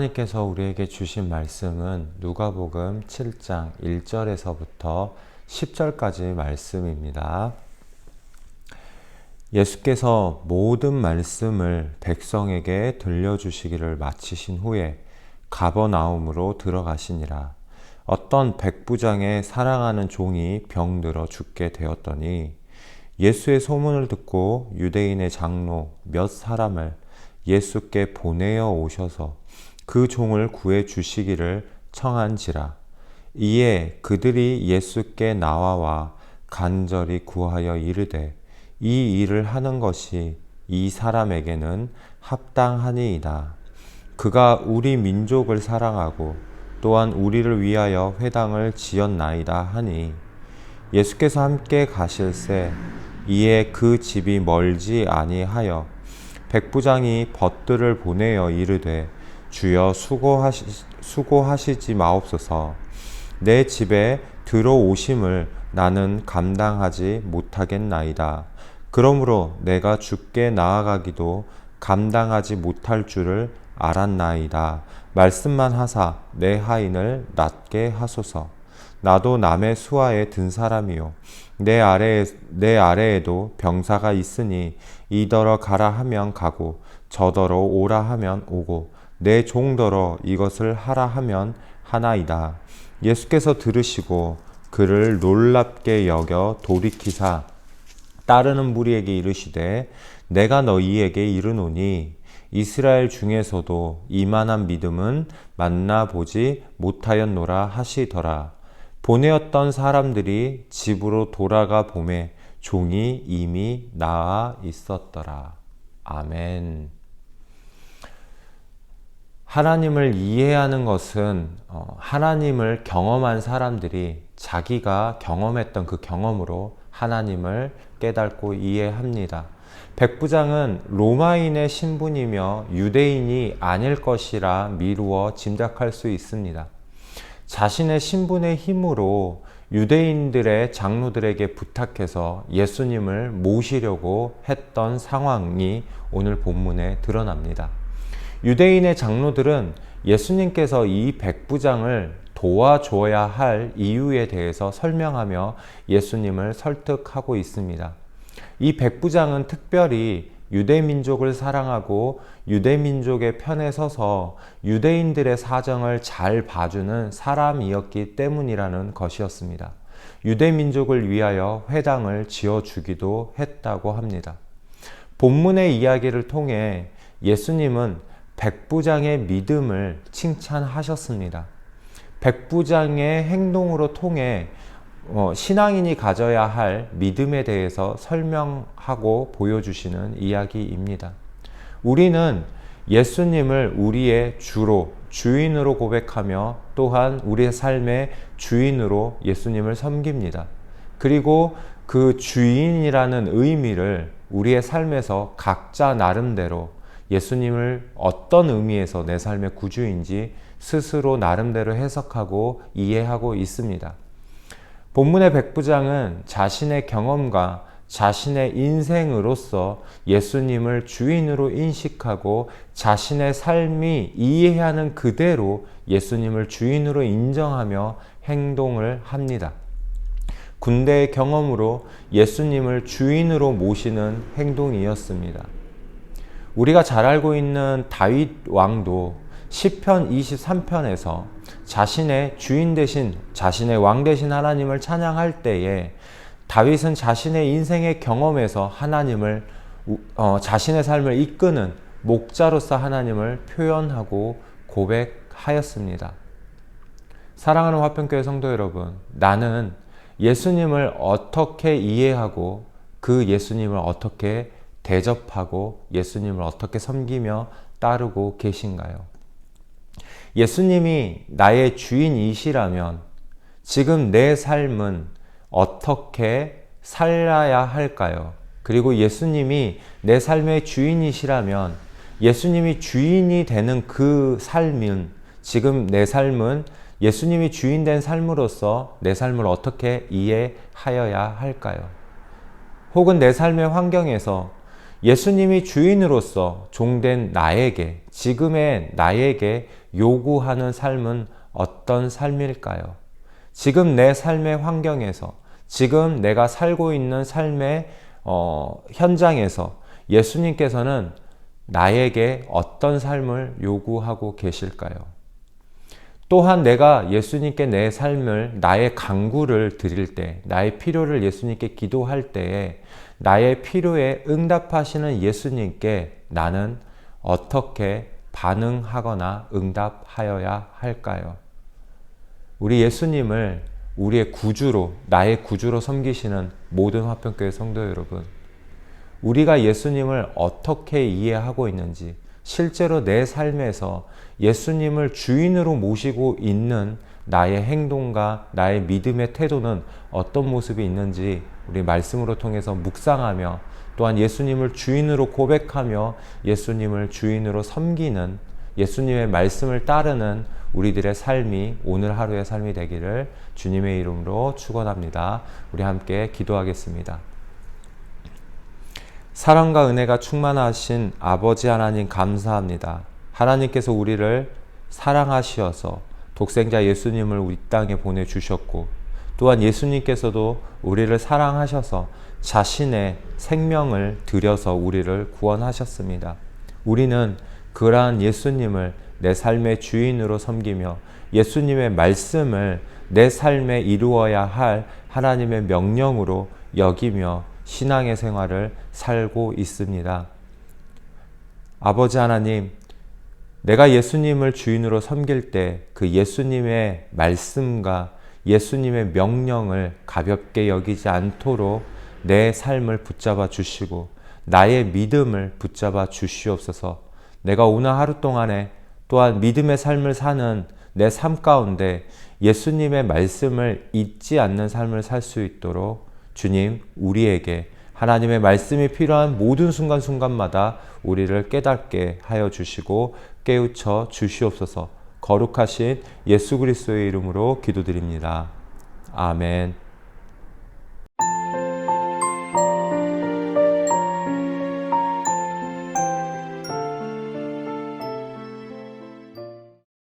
하나님께서 우리에게 주신 말씀은 누가복음 7장 1절에서부터 10절까지 말씀입니다. 예수께서 모든 말씀을 백성에게 들려주시기를 마치신 후에 가버나움으로 들어가시니라. 어떤 백부장의 사랑하는 종이 병들어 죽게 되었더니 예수의 소문을 듣고 유대인의 장로 몇 사람을 예수께 보내어 오셔서 그 종을 구해 주시기를 청한지라. 이에 그들이 예수께 나와와 간절히 구하여 이르되 이 일을 하는 것이 이 사람에게는 합당하니이다. 그가 우리 민족을 사랑하고 또한 우리를 위하여 회당을 지었나이다 하니 예수께서 함께 가실새 이에 그 집이 멀지 아니하여 백부장이 벗들을 보내어 이르되 주여 수고하시, 수고하시지 마옵소서 내 집에 들어오심을 나는 감당하지 못하겠나이다. 그러므로 내가 죽게 나아가기도 감당하지 못할 줄을 알았나이다. 말씀만 하사 내 하인을 낫게 하소서. 나도 남의 수하에 든 사람이요. 내 아래에, 내 아래에도 병사가 있으니 이더러 가라 하면 가고 저더러 오라 하면 오고 내 종더러 이것을 하라 하면 하나이다. 예수께서 들으시고 그를 놀랍게 여겨 돌이키사 따르는 무리에게 이르시되 내가 너희에게 이르노니 이스라엘 중에서도 이만한 믿음은 만나보지 못하였노라 하시더라. 보내었던 사람들이 집으로 돌아가 봄에 종이 이미 나아 있었더라. 아멘. 하나님을 이해하는 것은 어, 하나님을 경험한 사람들이 자기가 경험했던 그 경험으로 하나님을 깨닫고 이해합니다. 백부장은 로마인의 신분이며 유대인이 아닐 것이라 미루어 짐작할 수 있습니다. 자신의 신분의 힘으로 유대인들의 장로들에게 부탁해서 예수님을 모시려고 했던 상황이 오늘 본문에 드러납니다. 유대인의 장로들은 예수님께서 이 백부장을 도와줘야 할 이유에 대해서 설명하며 예수님을 설득하고 있습니다. 이 백부장은 특별히 유대민족을 사랑하고 유대민족의 편에 서서 유대인들의 사정을 잘 봐주는 사람이었기 때문이라는 것이었습니다. 유대민족을 위하여 회당을 지어주기도 했다고 합니다. 본문의 이야기를 통해 예수님은 백부장의 믿음을 칭찬하셨습니다. 백부장의 행동으로 통해 어, 신앙인이 가져야 할 믿음에 대해서 설명하고 보여주시는 이야기입니다. 우리는 예수님을 우리의 주로, 주인으로 고백하며 또한 우리의 삶의 주인으로 예수님을 섬깁니다. 그리고 그 주인이라는 의미를 우리의 삶에서 각자 나름대로 예수님을 어떤 의미에서 내 삶의 구주인지 스스로 나름대로 해석하고 이해하고 있습니다. 본문의 백부장은 자신의 경험과 자신의 인생으로서 예수님을 주인으로 인식하고 자신의 삶이 이해하는 그대로 예수님을 주인으로 인정하며 행동을 합니다. 군대의 경험으로 예수님을 주인으로 모시는 행동이었습니다. 우리가 잘 알고 있는 다윗 왕도 시편 23편에서 자신의 주인 대신 자신의 왕 대신 하나님을 찬양할 때에 다윗은 자신의 인생의 경험에서 하나님을 어, 자신의 삶을 이끄는 목자로서 하나님을 표현하고 고백하였습니다. 사랑하는 화평교회 성도 여러분, 나는 예수님을 어떻게 이해하고 그 예수님을 어떻게 대접하고 예수님을 어떻게 섬기며 따르고 계신가요? 예수님이 나의 주인이시라면 지금 내 삶은 어떻게 살아야 할까요? 그리고 예수님이 내 삶의 주인이시라면 예수님이 주인이 되는 그 삶은 지금 내 삶은 예수님이 주인 된 삶으로서 내 삶을 어떻게 이해하여야 할까요? 혹은 내 삶의 환경에서 예수님이 주인으로서 종된 나에게, 지금의 나에게 요구하는 삶은 어떤 삶일까요? 지금 내 삶의 환경에서, 지금 내가 살고 있는 삶의 어, 현장에서 예수님께서는 나에게 어떤 삶을 요구하고 계실까요? 또한 내가 예수님께 내 삶을, 나의 강구를 드릴 때, 나의 필요를 예수님께 기도할 때에 나의 필요에 응답하시는 예수님께 나는 어떻게 반응하거나 응답하여야 할까요? 우리 예수님을 우리의 구주로, 나의 구주로 섬기시는 모든 화평교회 성도 여러분, 우리가 예수님을 어떻게 이해하고 있는지, 실제로 내 삶에서 예수님을 주인으로 모시고 있는 나의 행동과 나의 믿음의 태도는 어떤 모습이 있는지 우리 말씀으로 통해서 묵상하며 또한 예수님을 주인으로 고백하며 예수님을 주인으로 섬기는 예수님의 말씀을 따르는 우리들의 삶이 오늘 하루의 삶이 되기를 주님의 이름으로 축원합니다. 우리 함께 기도하겠습니다. 사랑과 은혜가 충만하신 아버지 하나님 감사합니다. 하나님께서 우리를 사랑하시어서 독생자 예수님을 우리 땅에 보내주셨고 또한 예수님께서도 우리를 사랑하셔서 자신의 생명을 들여서 우리를 구원하셨습니다. 우리는 그러한 예수님을 내 삶의 주인으로 섬기며 예수님의 말씀을 내 삶에 이루어야 할 하나님의 명령으로 여기며 신앙의 생활을 살고 있습니다. 아버지 하나님, 내가 예수님을 주인으로 섬길 때 그 예수님의 말씀과 예수님의 명령을 가볍게 여기지 않도록 내 삶을 붙잡아 주시고 나의 믿음을 붙잡아 주시옵소서 내가 오늘 하루 동안에 또한 믿음의 삶을 사는 내 삶 가운데 예수님의 말씀을 잊지 않는 삶을 살 수 있도록 주님, 우리에게 하나님의 말씀이 필요한 모든 순간순간마다 우리를 깨닫게 하여 주시고 깨우쳐 주시옵소서 거룩하신 예수 그리스도의 이름으로 기도드립니다. 아멘.